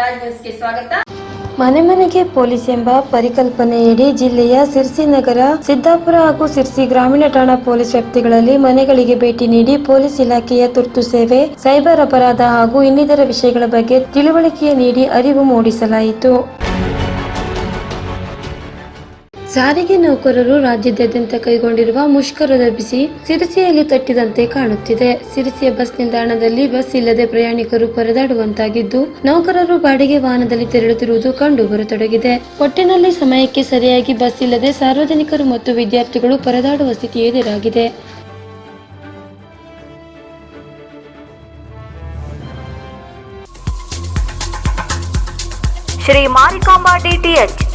ಸ್ವಾಗತ. ಮನೆ ಮನೆಗೆ ಪೊಲೀಸ್ ಎಂಬ ಪರಿಕಲ್ಪನೆಯಡಿ ಜಿಲ್ಲೆಯ ಸಿರ್ಸಿ ನಗರ, ಸಿದ್ದಾಪುರ ಹಾಗೂ ಸಿರ್ಸಿ ಗ್ರಾಮೀಣ ಠಾಣಾ ಪೊಲೀಸ್ ವ್ಯಾಪ್ತಿಗಳಲ್ಲಿ ಮನೆಗಳಿಗೆ ಭೇಟಿ ನೀಡಿ ಪೊಲೀಸ್ ಇಲಾಖೆಯ ತುರ್ತು ಸೇವೆ, ಸೈಬರ್ ಅಪರಾಧ ಹಾಗೂ ಇನ್ನಿತರ ವಿಷಯಗಳ ಬಗ್ಗೆ ತಿಳುವಳಿಕೆ ನೀಡಿ ಅರಿವು ಮೂಡಿಸಲಾಯಿತು. ಸಾರಿಗೆ ನೌಕರರು ರಾಜ್ಯಾದ್ಯಂತ ಕೈಗೊಂಡಿರುವ ಮುಷ್ಕರದ ಬಿಸಿ ಸಿರಿಸಿಯಲ್ಲಿ ತಟ್ಟಿದಂತೆ ಕಾಣುತ್ತಿದೆ. ಸಿರಿಸಿಯ ಬಸ್ ನಿಲ್ದಾಣದಲ್ಲಿ ಬಸ್ ಇಲ್ಲದೆ ಪ್ರಯಾಣಿಕರು ಪರದಾಡುವಂತಾಗಿದ್ದು, ನೌಕರರು ಬಾಡಿಗೆ ವಾಹನದಲ್ಲಿ ತೆರಳುತ್ತಿರುವುದು ಕಂಡು ಬರತೊಡಗಿದೆ. ಒಟ್ಟಿನಲ್ಲಿ ಸಮಯಕ್ಕೆ ಸರಿಯಾಗಿ ಬಸ್ ಇಲ್ಲದೆ ಸಾರ್ವಜನಿಕರು ಮತ್ತು ವಿದ್ಯಾರ್ಥಿಗಳು ಪರದಾಡುವ ಸ್ಥಿತಿ ಎದುರಾಗಿದೆ. ಶ್ರೀ ಮಾರಿಕಾಂಬಾ ಡಿಟಿಎಚ್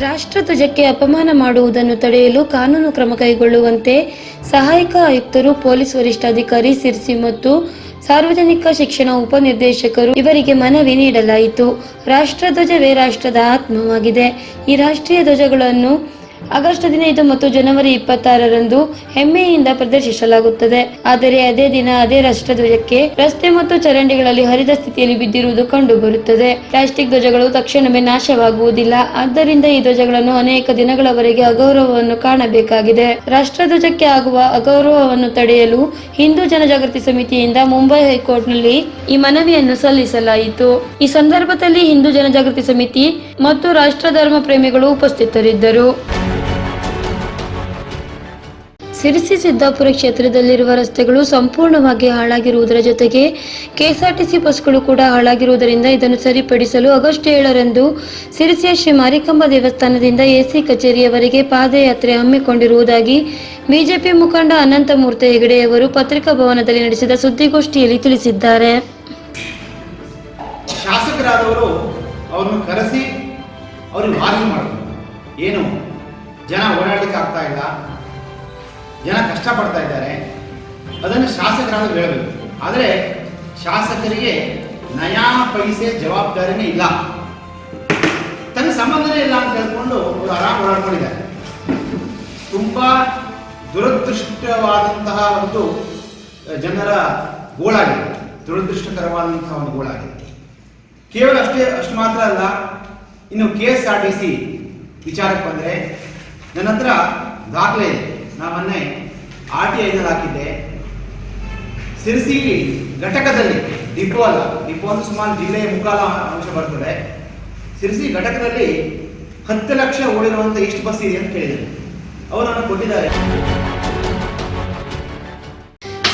ರಾಷ್ಟ್ರಧ್ವಜಕ್ಕೆ ಅಪಮಾನ ಮಾಡುವುದನ್ನು ತಡೆಯಲು ಕಾನೂನು ಕ್ರಮ ಕೈಗೊಳ್ಳುವಂತೆ ಸಹಾಯಕ ಆಯುಕ್ತರು, ಪೊಲೀಸ್ ವರಿಷ್ಠಾಧಿಕಾರಿ ಸಿರ್ಸಿ ಮತ್ತು ಸಾರ್ವಜನಿಕ ಶಿಕ್ಷಣ ಉಪನಿರ್ದೇಶಕರು ಇವರಿಗೆ ಮನವಿ ನೀಡಲಾಯಿತು. ರಾಷ್ಟ್ರಧ್ವಜವೇ ರಾಷ್ಟ್ರದ ಆತ್ಮವಾಗಿದೆ. ಈ ರಾಷ್ಟ್ರೀಯ ಧ್ವಜಗಳನ್ನು ಆಗಸ್ಟ್ ಹದಿನೈದು ಮತ್ತು ಜನವರಿ ಇಪ್ಪತ್ತಾರರಂದು ಹೆಮ್ಮೆಯಿಂದ ಪ್ರದರ್ಶಿಸಲಾಗುತ್ತದೆ. ಆದರೆ ಅದೇ ದಿನ, ಅದೇ ರಾಷ್ಟ್ರಧ್ವಜಕ್ಕೆ ರಸ್ತೆ ಮತ್ತು ಚರಂಡಿಗಳಲ್ಲಿ ಹರಿದ ಸ್ಥಿತಿಯಲ್ಲಿ ಬಿದ್ದಿರುವುದು ಕಂಡು ಬರುತ್ತದೆ. ಪ್ಲಾಸ್ಟಿಕ್ ಧ್ವಜಗಳು ತಕ್ಷಣವೇ ನಾಶವಾಗುವುದಿಲ್ಲ. ಆದ್ದರಿಂದ ಈ ಧ್ವಜಗಳನ್ನು ಅನೇಕ ದಿನಗಳವರೆಗೆ ಅಗೌರವವನ್ನು ಕಾಣಬೇಕಾಗಿದೆ. ರಾಷ್ಟ್ರಧ್ವಜಕ್ಕೆ ಆಗುವ ಅಗೌರವವನ್ನು ತಡೆಯಲು ಹಿಂದೂ ಜನಜಾಗೃತಿ ಸಮಿತಿಯಿಂದ ಮುಂಬೈ ಹೈಕೋರ್ಟ್ನಲ್ಲಿ ಈ ಮನವಿಯನ್ನು ಸಲ್ಲಿಸಲಾಯಿತು. ಈ ಸಂದರ್ಭದಲ್ಲಿ ಹಿಂದೂ ಜನಜಾಗೃತಿ ಸಮಿತಿ ಮತ್ತು ರಾಷ್ಟ್ರ ಧರ್ಮ ಪ್ರೇಮಿಗಳು ಉಪಸ್ಥಿತರಿದ್ದರು. ಸಿರಿಸಿ ಸಿದ್ದಾಪುರ ಕ್ಷೇತ್ರದಲ್ಲಿರುವ ರಸ್ತೆಗಳು ಸಂಪೂರ್ಣವಾಗಿ ಹಾಳಾಗಿರುವುದರ ಜೊತೆಗೆ ಕೆಎಸ್ಆರ್ಟಿಸಿ ಬಸ್ಗಳು ಕೂಡ ಹಾಳಾಗಿರುವುದರಿಂದ ಇದನ್ನು ಸರಿಪಡಿಸಲು ಆಗಸ್ಟ್ ಏಳರಂದು ಸಿರಿಸಿಯ ಶ್ರೀ ಮಾರಿಕಂಬ ದೇವಸ್ಥಾನದಿಂದ ಎಸಿ ಕಚೇರಿಯವರೆಗೆ ಪಾದಯಾತ್ರೆ ಹಮ್ಮಿಕೊಂಡಿರುವುದಾಗಿ ಬಿಜೆಪಿ ಮುಖಂಡ ಅನಂತಮೂರ್ತಿ ಹೆಗಡೆಯವರು ಪತ್ರಿಕಾ ಭವನದಲ್ಲಿ ನಡೆಸಿದ ಸುದ್ದಿಗೋಷ್ಠಿಯಲ್ಲಿ ತಿಳಿಸಿದ್ದಾರೆ. ಶಾಸಕರಾದವರು ಅವರನ್ನು ಕರೆಸಿ ಅವರಿಗೆ ಏನು ಜನ ಓಡಾಡಲಿಕ್ಕೆ ಆಗ್ತಾ ಇಲ್ಲ. ಜನ ಕಷ್ಟಪಡ್ತಾ ಇದ್ದಾರೆ. ಅದನ್ನು ಶಾಸಕರಾದವ್ರು ಹೇಳಬೇಕು. ಆದರೆ ಶಾಸಕರಿಗೆ ನಯಾ ಪೈಸೆ ಜವಾಬ್ದಾರಿನೇ ಇಲ್ಲ. ತನ್ನ ಸಂಬಂಧನೇ ಇಲ್ಲ ಅಂತ ಹೇಳ್ಕೊಂಡು ಅವರು ಆರಾಮ ಓಡಾಡ್ಕೊಂಡಿದ್ದಾರೆ. ತುಂಬ ದುರದೃಷ್ಟವಾದಂತಹ ಒಂದು ಜನರ ಗೋಳಾಗಿದೆ. ದುರದೃಷ್ಟಕರವಾದಂತಹ ಒಂದು ಗೋಳಾಗಿದೆ. ಕೇವಲ ಅಷ್ಟೇ, ಅಷ್ಟು ಮಾತ್ರ ಅಲ್ಲ, ಇನ್ನು K S R T C ವಿಚಾರಕ್ಕೆ ಬಂದರೆ ನನ್ನ ಹತ್ರ ದಾಖಲೆ ಇದೆ. ನಾನು ಮೊನ್ನೆ ಆರ್ ಟಿ ಐನಲ್ಲಿ ಹಾಕಿದ್ದೆ. ಸಿರಿಸಿ ಘಟಕದಲ್ಲಿ ಡಿಪೋ ಅಲ್ಲ ಡಿಪೋ ಅಂದ್ರೆ ಸುಮಾರು ಜಿಲ್ಲೆಯ ಮುಖಾಲ ಅಂಶ ಬರ್ತದೆ. ಸಿರಿಸಿ ಘಟಕದಲ್ಲಿ ಹತ್ತು ಲಕ್ಷ ಓಡಿರುವಂತ ಎಷ್ಟು ಬಸ್ ಇದೆ ಅಂತ ಹೇಳಿದ್ರು ಅವರನ್ನು ಕೊಟ್ಟಿದ್ದಾರೆ.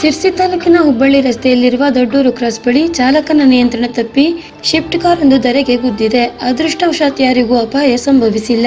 ಸಿರ್ಸಿ ತಾಲೂಕಿನ ಹುಬ್ಬಳ್ಳಿ ರಸ್ತೆಯಲ್ಲಿರುವ ದೊಡ್ಡೂರು ಕ್ರಾಸ್ ಬಳಿ ಚಾಲಕನ ನಿಯಂತ್ರಣ ತಪ್ಪಿ ಶಿಫ್ಟ್ ಕಾರ್ ಒಂದು ಧರೆಗೆ ಗುದ್ದಿದೆ. ಅದೃಷ್ಟವಶಾತ್ ಯಾರಿಗೂ ಅಪಾಯ ಸಂಭವಿಸಿಲ್ಲ.